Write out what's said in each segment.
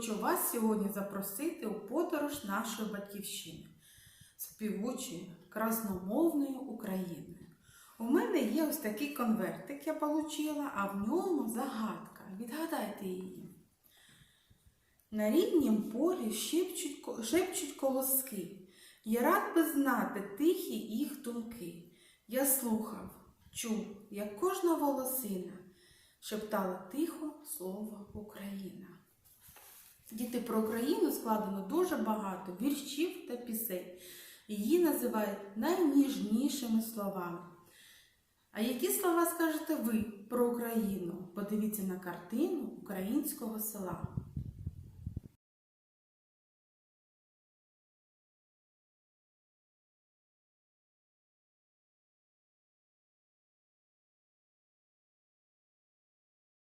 хочу вас сьогодні запросити у подорож нашої батьківщини, співучої, красномовної України. У мене є ось такий конвертик, я отримала, а в ньому загадка. Відгадайте її. На ріднім полі шепчуть, шепчуть колоски. Я рад би знати тихі їх думки. Я слухав, чув, як кожна волосина шептала тихо слово Україна. Діти про Україну складено дуже багато віршів та пісень. Її називають найніжнішими словами. А які слова скажете ви про Україну? Подивіться на картину українського села.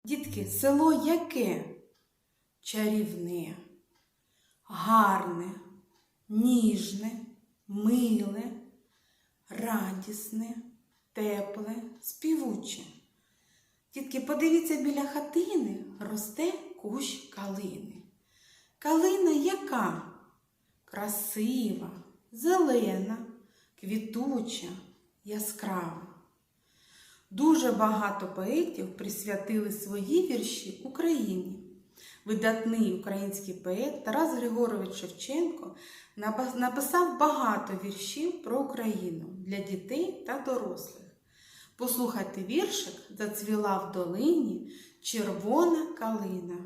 Дітки, село яке? Чарівне, гарне, ніжне, миле, радісне, тепле, співуче. Дітки, подивіться біля хатини росте кущ калини. Калина яка? Красива, зелена, квітуча, яскрава. Дуже багато поетів присвятили свої вірші Україні. Видатний український поет Тарас Григорович Шевченко написав багато віршів про Україну для дітей та дорослих. Послухайте віршик Зацвіла в долині червона калина.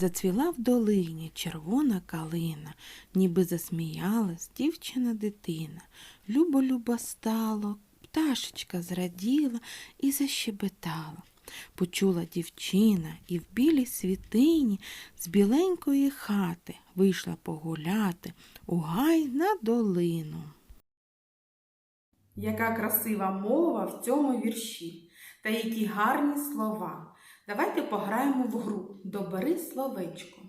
Зацвіла в долині червона калина, ніби засміялась дівчина дитина. Любо-любо стало, пташечка зраділа і защебетала. Почула дівчина і в білій світині з біленької хати вийшла погуляти у гай на долину. Яка красива мова в цьому вірші, та які гарні слова. Давайте пограємо в гру Добери словечко.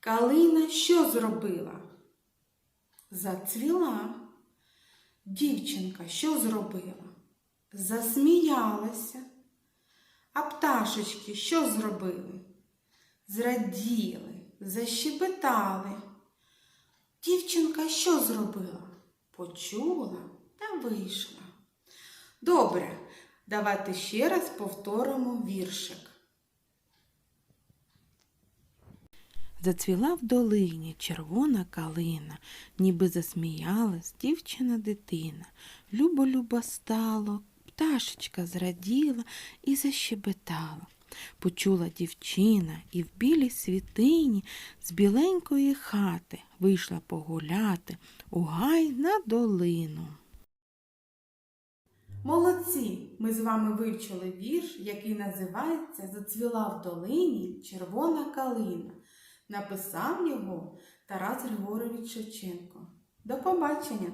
Калина що зробила? Зацвіла. Дівчинка що зробила? Засміялася. А пташечки що зробили? Зраділи, защебетали. Дівчинка що зробила? Почула та вийшла. Добре, давайте ще раз повторимо віршик. Зацвіла в долині червона калина, ніби засміялась дівчина дитина. Любо-любо стало, пташечка зраділа і защебетала. Почула дівчина і в білій світині з біленької хати вийшла погуляти у гай на долину. Молодці! Ми з вами вивчили вірш, який називається Зацвіла в долині червона калина. Написав його Тарас Григорович Шевченко. До побачення!